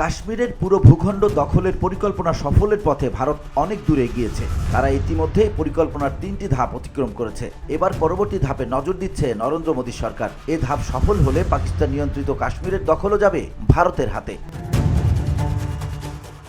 কাশ্মীরের পুরো ভূখণ্ড দখলের পরিকল্পনা সফলের পথে ভারত অনেক দূরে এগিয়েছে। তারা ইতিমধ্যে পরিকল্পনার তিনটি ধাপ অতিক্রম করেছে। এবার পরবর্তী ধাপে নজর দিচ্ছে নরেন্দ্র মোদী সরকার। এ ধাপ সফল হলে পাকিস্তান নিয়ন্ত্রিত কাশ্মীরের দখলও যাবে ভারতের হাতে।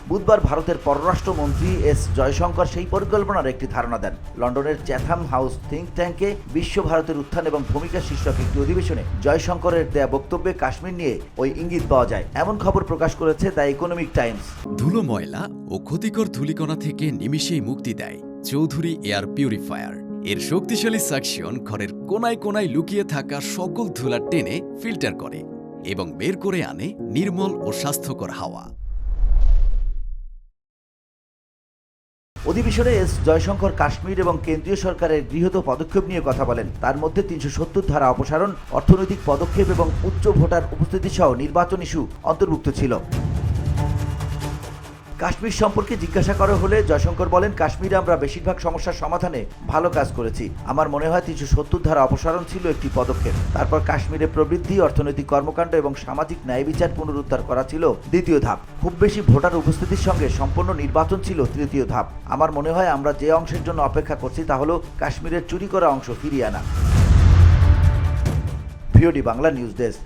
বুধবার ভারতের পররাষ্ট্রমন্ত্রী এস জয়শঙ্কর সেই পরিকল্পনার একটি ধারণা দেন। লন্ডনের চ্যাথাম হাউস থিঙ্ক ট্যাঙ্কে বিশ্ব ভারতের উত্থান এবং ভূমিকা শীর্ষক একটি অধিবেশনে জয়শঙ্করের দেয়া বক্তব্যে কাশ্মীর নিয়ে ওই ইঙ্গিত পাওয়া যায়। এমন খবর প্রকাশ করেছে দ্য ইকোনমিক টাইমস। ধুলো ময়লা ও ক্ষতিকর ধূলিকণা থেকে নিমিষেই মুক্তি দেয় চৌধুরী এয়ার পিউরিফায়ার। এর শক্তিশালী সাকশন ঘরের কোনায় কোনায় লুকিয়ে থাকা সকল ধুলা টেনে ফিল্টার করে এবং বের করে আনে নির্মল ও স্বাস্থ্যকর হাওয়া। অধিবেশনে এস জয়শঙ্কর কাশ্মীর এবং কেন্দ্রীয় সরকারের গৃহীত পদক্ষেপ নিয়ে কথা বলেন। তার মধ্যে তিনশো সত্তর ধারা অপসারণ, অর্থনৈতিক পদক্ষেপ এবং উচ্চ ভোটার উপস্থিতি সহ নির্বাচন ইস্যু অন্তর্ভুক্ত ছিল। কাশ্মীর সম্পর্কে জিজ্ঞাসা করা হলে জয়শঙ্কর বলেন, কাশ্মীরে আমরা বেশিরভাগ সমস্যার সমাধানে ভালো কাজ করেছি। আমার মনে হয় তিনশো সত্তর ধারা অপসারণ ছিল একটি পদক্ষেপ। তারপর কাশ্মীরে প্রবৃদ্ধি, অর্থনৈতিক কর্মকাণ্ড এবং সামাজিক ন্যায় বিচার পুনরুদ্ধার করা ছিল দ্বিতীয় ধাপ। খুব বেশি ভোটার উপস্থিতির সঙ্গে সম্পূর্ণ নির্বাচন ছিল তৃতীয় ধাপ। আমার মনে হয় আমরা যে অংশের জন্য অপেক্ষা করছি তা হলো কাশ্মীরের চুরি করা অংশ ফিরিয়ে আনা। VOD Bangla news desk.